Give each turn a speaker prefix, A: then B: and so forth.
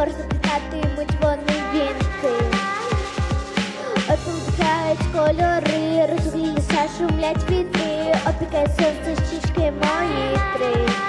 A: Хор запитатимуть вони вінки. Опікають кольори, розуглілися шумлять віти, опікає сонце щічки мої три.